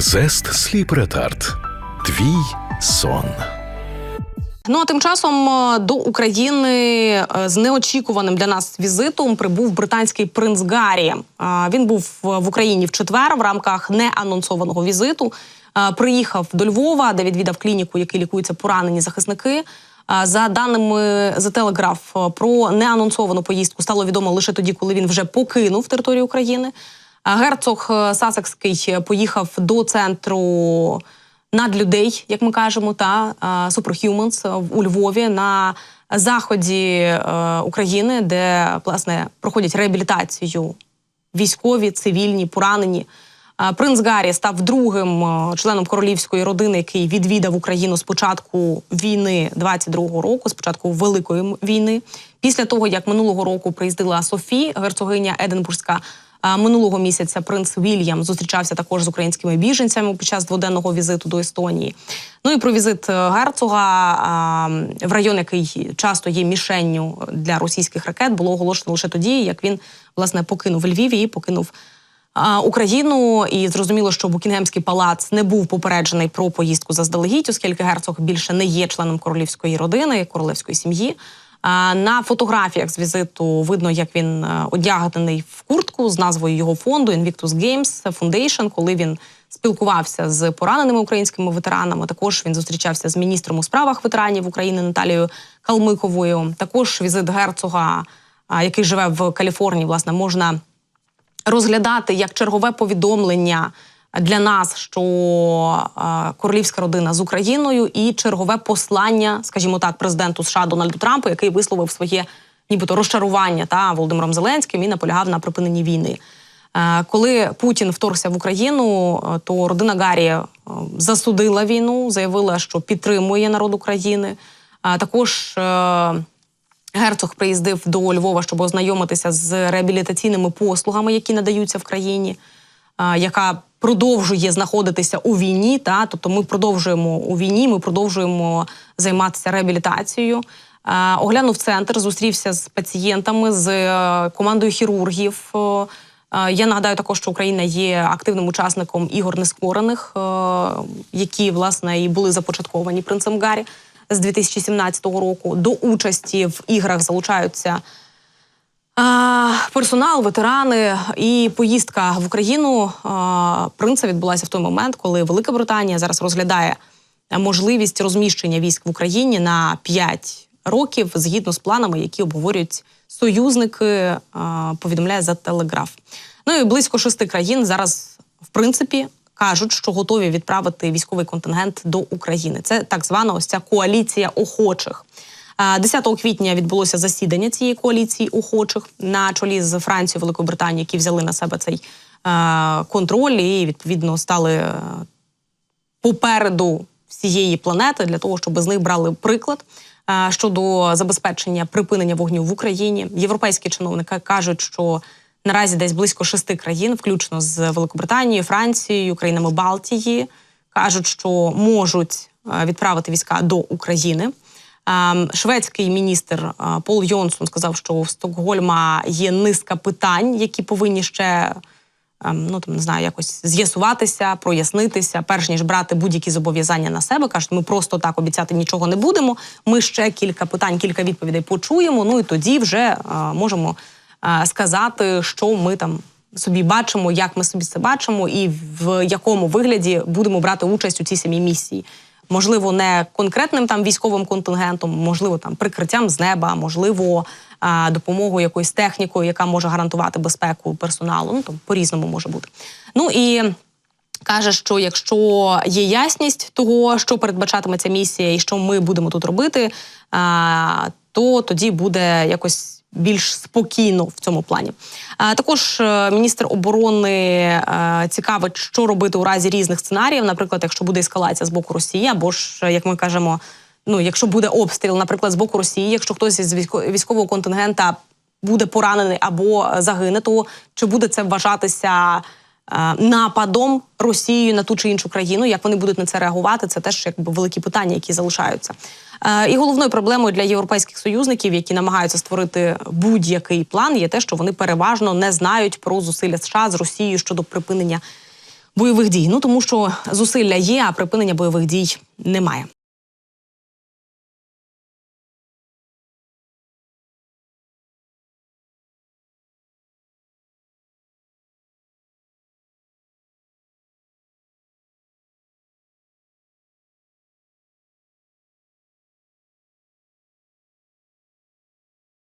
Зест Сліп Ретард. Твій сон. Ну а тим часом е, до України е, з неочікуваним для нас візитом прибув британський принц Гаррі. Е, Він був в Україні в четвер в рамках неанонсованого візиту. Приїхав до Львова, де відвідав клініку, які лікуються поранені захисники. За даними Telegraph, е, про неанонсовану поїздку стало відомо лише тоді, коли він вже покинув територію України. Е, Герцог е, Сасекський поїхав до центру надлюдей, як ми кажемо, та е, Superhumans у Львові на заході е, України, де власне проходять реабілітацію військові, цивільні, поранені. Е, Принц Гаррі став другим е, членом королівської родини, який відвідав Україну з початку війни 22-го року, з початку великої війни. Після того, як минулого року приїздила Софі, герцогиня Единбурзька. Минулого місяця принц Вільям зустрічався також з українськими біженцями під час дводенного візиту до Естонії. Ну і про візит е, герцога в район, який часто є мішенню для російських ракет, було оголошено лише тоді, як він власне покинув Львів і покинув Україну, і зрозуміло, що Букінгемський палац не був попереджений про поїздку заздалегідь, оскільки герцог більше не є членом королівської родини, королевської сім'ї. На фотографіях з візиту видно, як він е, одягнений в куртку з назвою його фонду Invictus Games Foundation, коли він спілкувався з пораненими українськими ветеранами. Також він зустрічався з міністром у справах ветеранів України Наталією Калмиковою. Також візит герцога, який живе в Каліфорнії, власне, можна розглядати як чергове повідомлення для нас, що королівська родина з Україною, і чергове послання, скажімо так, президенту США Дональду Трампу, який висловив своє нібито розчарування та Володимиром Зеленським і наполягав на припиненні війни. Е, Коли Путін вторгся в Україну, е, то родина Гаррі е, засудила війну, заявила, що підтримує народ України. Також Герцог приїздив до Львова, щоб ознайомитися з реабілітаційними послугами, які надаються в країні, яка продовжує знаходитися у війні. Та тобто, ми продовжуємо у війні, ми продовжуємо займатися реабілітацією. Оглянув центр, зустрівся з пацієнтами, з е, командою хірургів. Е, Я нагадаю також, що Україна є активним учасником ігор нескорених, е, які власне і були започатковані принцем Гаррі з 2017 року. До участі в іграх залучаються персонал, ветерани і поїздка в Україну а, відбулася в той момент, коли Велика Британія зараз розглядає можливість розміщення військ в Україні на 5 років згідно з планами, які обговорюють союзники. Повідомляє за телеграф. Ну і близько шести країн зараз, в принципі, кажуть, що готові відправити військовий контингент до України. Це так звана ось ця коаліція охочих. А, 10 квітня відбулося засідання цієї коаліції охочих на чолі з Францією, Великою Британією, які взяли на себе цей контроль і відповідно стали е, попереду всієї планети для того, щоб з них брали приклад щодо забезпечення припинення вогню в Україні. Європейські чиновники кажуть, що наразі десь близько шести країн, включно з Великобританією, Францією, країнами Балтії, кажуть, що можуть е, відправити війська до України. Ем, Шведський міністр е, Пол Йонсон сказав, що у Стокгольма є низка питань, які повинні ще ем, ну там не знаю, якось з'ясуватися, прояснитися, перш ніж брати будь-які зобов'язання на себе. кажуть, ми просто так обіцяти нічого не будемо. Ми ще кілька питань, кілька відповідей почуємо. Ну і тоді вже е, можемо е, сказати, що ми там. Собі бачимо, як ми собі це бачимо, і в якому вигляді будемо брати участь у цій самій місії. Можливо, не конкретним там військовим контингентом, можливо, там прикриттям з неба, можливо, допомогою якоюсь технікою, яка може гарантувати безпеку персоналу. Ну там по-різному може бути. Ну і каже, що якщо є ясність того, що передбачатиме ця місія, і що ми будемо тут робити, а, то тоді буде якось. Більш спокійно в цьому плані. А, також е, міністр оборони е, цікавить, що робити у разі різних сценаріїв. Наприклад, якщо буде ескалація з боку Росії, або ж е, як ми кажемо, ну якщо буде обстріл, наприклад, з боку Росії, якщо хтось із військо- військового контингента буде поранений або е, загине, то чи буде це вважатися е, нападом Росією на ту чи іншу країну? Як вони будуть на це реагувати? Це теж якби великі питання, які залишаються. Е, І головною проблемою для європейських союзників, які намагаються створити будь-який план, є те, що вони переважно не знають про зусилля США з Росією щодо припинення бойових дій. Ну тому що зусилля є, а припинення бойових дій немає.